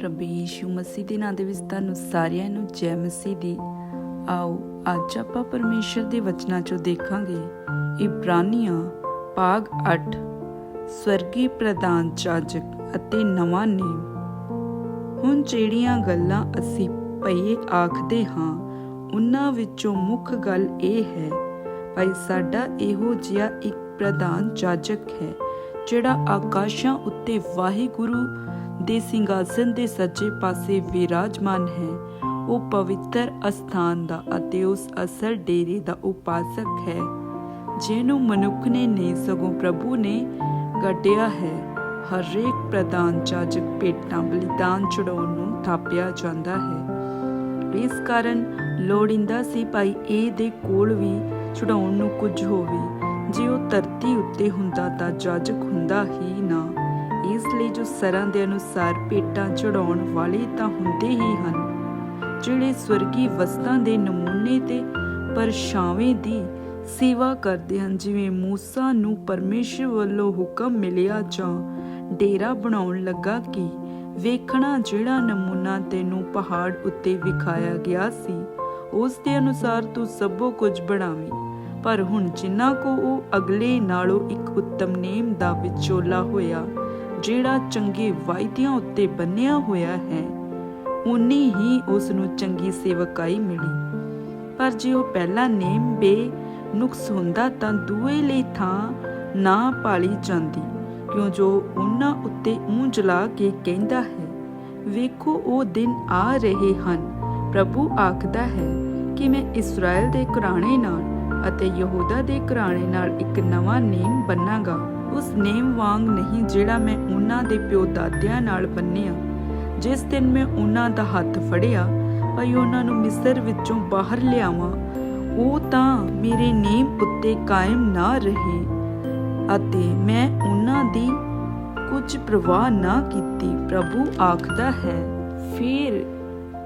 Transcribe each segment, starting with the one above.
ਪ੍ਰਭੂ ਯੀਸ਼ੂ ਮਸੀਹ ਦੇ ਨਾਂ ਦੇ ਵਿੱਚ ਤੁਹਾਨੂੰ ਸਾਰਿਆਂ ਨੂੰ ਜੈ ਮਸੀਹ ਦੀ। ਆਓ, ਅੱਜ ਆਪਾਂ ਪਰਮੇਸ਼ਰ ਦੇ ਵਚਨਾਂ ਚੋਂ ਦੇਖਾਂਗੇ। ਇਬਰਾਨੀਆਂ ਭਾਗ 8 ਸਵਰਗੀ ਪ੍ਰਧਾਨ ਜਾਜਕ ਅਤੇ ਨਵਾਂ ਨੇਮ। ਹੁਣ ਜਿਹੜੀਆਂ ਗੱਲਾਂ ਅਸੀਂ ਪਈ ਆਖਦੇ ਹਾਂ, ਉਹਨਾਂ ਵਿੱਚੋਂ ਮੁੱਖ ਗੱਲ ਇਹ ਹੈ, ਭਾਈ ਸਾਡਾ ਇਹੋ ਜਿਹਾ ਇੱਕ ਪ੍ਰਧਾਨ ਜਾਜਕ ਹੈ, ਜਿਹੜਾ ਆਕਾਸ਼ਾਂ ਉੱਤੇ ਵਾਹਿਗੁਰੂ ਦੇ ਸਿੰਘਾਸਨ ਦੇ ਸੱਜੇ ਪਾਸੇ ਵਿਰਾਜਮਾਨ ਹੈ। ਉਹ ਪਵਿੱਤਰ ਅਸਥਾਨ ਦਾ ਅਤੇ ਉਸ ਅਸਲ ਡੇਰੇ ਦਾ ਉਪਾਸਕ ਹੈ, ਜਿਹਨੂੰ ਮਨੁੱਖ ਨੇ ਨਹੀਂ, ਸਗੋਂ ਪ੍ਰਭੂ ਨੇ ਗੱਡਿਆ ਹੈ। ਹਰੇਕ ਪ੍ਰਧਾਨ ਜਾਜਕ ਭੇਟਾਂ ਬਲੀਦਾਨ ਚੜਾਉਣ ਨੂੰ ਥਾਪਿਆ ਜਾਂਦਾ ਹੈ। ਇਸ ਕਾਰਨ ਲੋੜਿੰਦਾ ਸੀ ਭਾਈ ਇਹ ਦੇ ਕੋਲ ਵੀ ਚੜਾਉਣ ਨੂੰ ਕੁਝ ਹੋਵੇ। ਜੇ ਉਹ ਧਰਤੀ ਉੱਤੇ ਹੁੰਦਾ ਤਾਂ ਜਾਜਕ ਹੁੰਦਾ ਹੀ ਨਾ। ਜੋ ਸਰਾਂ ਦੇ ਅਨੁਸਾਰ ਭੇਟਾਂ ਚੜਾਉਣ ਵਾਲੇ ਤਾਂ ਹੁੰਦੇ ਹੀ ਹਨ, ਜਿਹੜੇ ਸਵਰਗੀ ਵਸਤਾਂ ਦੇ ਨਮੂਨੇ ਤੇ ਪਰਛਾਵੇਂ ਦੀ ਸੇਵਾ ਕਰਦੇ ਹਨ, ਜਿਵੇਂ ਮੂਸਾ ਨੂੰ ਪਰਮੇਸ਼ਰ ਵੱਲੋਂ ਹੁਕਮ ਮਿਲਿਆ ਜਾਂ ਡੇਰਾ ਬਣਾਉਣ ਲੱਗਾ ਕਿ ਵੇਖਣਾ ਜਿਹੜਾ ਨਮੂਨਾ ਤੈਨੂੰ ਪਹਾੜ ਉੱਤੇ ਵਿਖਾਇਆ ਗਿਆ ਸੀ, ਉਸ ਦੇ ਅਨੁਸਾਰ ਤੂੰ ਸਭੋ ਕੁਝ ਬਣਾਵੀਂ। ਪਰ ਹੁਣ ਜਿਨ੍ਹਾਂ ਕੋ ਉਹ ਅਗਲੇ ਨਾਲੋਂ ਇੱਕ ਉੱਤਮ ਨੇਮ ਦਾ ਵਿਚੋਲਾ ਹੋਇਆ ਜਿਹੜਾ ਚੰਗੇ ਵਾਅਦਿਆਂ ਉੱਤੇ ਬੰਨਿਆ ਹੋਇਆ ਹੈ ਉਨੀ ਹੀ ਉਸ ਨੂੰ ਚੰਗੀ ਸੇਵਕਾਈ ਮਿਲੀ। ਪਰ ਜੇ ਉਹ ਪਹਿਲਾ ਨੇਮ ਬੇ ਨੁਕਸ ਹੁੰਦਾ ਤਾਂ ਦੂਏ ਲਈ ਥਾਂ ਨਾ ਪਾਲੀ ਜਾਂਦੀ, ਕਿਉਂ ਜੋ ਉਹਨਾਂ ਉੱਤੇ ਉਂਝ ਲਾ ਕੇ ਕਹਿੰਦਾ ਹੈ, ਵੇਖੋ, ਉਹ ਦਿਨ ਆ ਰਹੇ ਹਨ। ਪ੍ਰਭੂ ਆਖਦਾ ਹੈ ਕਿ ਮੈਂ ਇਸਰਾਇਲ ਦੇ ਘਰਾਣੇ ਨਾਲ ਅਤੇ ਯਹੂਦਾ ਦੇ ਘਰਾਣੇ ਨਾਲ ਇੱਕ ਨਵਾਂ ਨੇਮ ਬੰਨਾਂਗਾ। ਉਸ ਨੇਮ ਵਾਂਗ ਨਹੀਂ ਜਿਹੜਾ ਮੈਂ ਉਹਨਾਂ ਦੇ ਪਿਓ ਦਾਦਿਆਂ ਨਾਲ ਬੰਨਿਆ। ਜਿਸ ਦਿਨ ਮੈਂ ਉਹਨਾਂ ਦਾ ਹੱਥ ਫੜਿਆ, ਭਈ ਉਹਨਾਂ ਨੂੰ ਮਿਸਰ ਵਿੱਚੋਂ ਬਾਹਰ ਲਿਆਵਾਂ, ਉਹ ਤਾਂ ਮੇਰੇ ਨੇਮ ਉੱਤੇ ਕਾਇਮ ਨਾ ਰਹੇ ਅਤੇ ਮੈਂ ਉਹਨਾਂ ਦੀ ਕੁਝ ਪ੍ਰਵਾਹ ਨਾ ਕੀਤੀ, ਪ੍ਰਭੂ ਆਖਦਾ ਹੈ। ਫਿਰ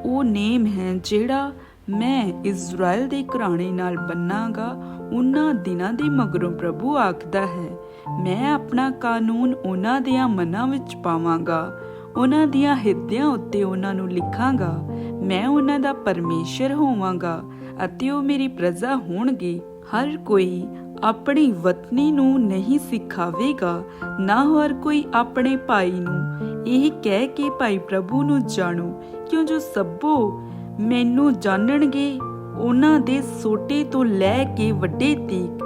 ਉਹ ਨੇਮ ਹੈ ਜਿਹੜਾ ਮੈਂ ਇਜ਼ਰਾਈਲ ਦੇ ਘਰਾਣੇ ਨਾਲ ਬੰਨਾਂਗਾ, ਉਹਨਾਂ ਦਿਨਾਂ ਦੇ ਮਗਰੋਂ ਪ੍ਰਭੂ ਆਖਦਾ ਹੈ। ਮੈਂ ਆਪਣਾ ਕਾਨੂੰਨ ਉਹਨਾਂ ਦੀਆਂ ਮਨਾਂ ਵਿੱਚ ਪਾਵਾਂਗਾ, ਉਹਨਾਂ ਦੀਆਂ ਹਿਰਦਿਆਂ ਉੱਤੇ ਉਹਨਾਂ ਨੂੰ ਲਿਖਾਂਗਾ, ਮੈਂ ਉਹਨਾਂ ਦਾ ਪਰਮੇਸ਼ਰ ਹੋਵਾਂਗਾ ਅਤੇ ਉਹ ਮੇਰੀ ਪ੍ਰਜਾ ਹੋਣਗੇ। ਹਰ ਕੋਈ ਆਪਣੀ ਵਤਨੀ ਨੂੰ ਨਹੀਂ ਸਿਖਾਵੇਗਾ, ਨਾ ਹਰ ਕੋਈ ਆਪਣੇ ਭਾਈ ਨੂੰ। ਇਹ ਕਹਿ ਕੇ ਭਾਈ ਪ੍ਰਭੂ ਨੂੰ ਜਾਣੋ, ਕਿਉਂ ਜੋ ਸਭੋ ਮੈਨੂੰ ਜਾਣਨਗੇ, ਉਹਨਾਂ ਦੇ ਛੋਟੇ ਤੋਂ ਲੈ ਕੇ ਵੱਡੇ ਤੀਕ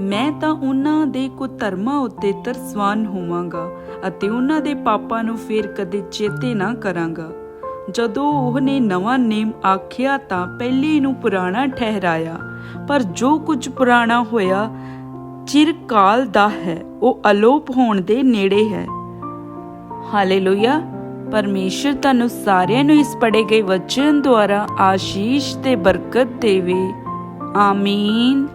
ਮੈਂ ਤਾਂ ਉਹਨਾਂ ਦੇ ਕੁਧਰਮਾਂ ਉੱਤੇ ਤਰਸਵਾਨ ਹੋਵਾਂਗਾ ਅਤੇ ਉਹਨਾਂ ਦੇ ਪਾਪਾਂ ਨੂੰ ਫੇਰ ਕਦੇ ਚੇਤੇ ਨਾ ਕਰਾਂਗਾ। ਜਦੋਂ ਉਹਨੇ ਨਵਾਂ ਨੇਮ ਆਖਿਆ ਤਾਂ ਪਹਿਲੇ ਨੂੰ ਪੁਰਾਣਾ ਠਹਿਰਾਇਆ, ਪਰ ਜੋ ਕੁਝ ਪੁਰਾਣਾ ਹੋਇਆ, ਚਿਰਕਾਲ ਦਾ ਹੈ, ਉਹ ਅਲੋਪ ਹੋਣ ਦੇ ਨੇੜੇ ਹੈ। ਹਾਲੇਲੂਇਆ! ਪਰਮੇਸ਼ਰ ਤੁਹਾਨੂੰ ਸਾਰਿਆਂ ਨੂੰ ਇਸ ਪੜੇ ਗਏ ਵਚਨ ਦੁਆਰਾ ਆਸ਼ੀਸ਼ ਤੇ ਬਰਕਤ ਦੇਵੇ। ਆਮੀਨ।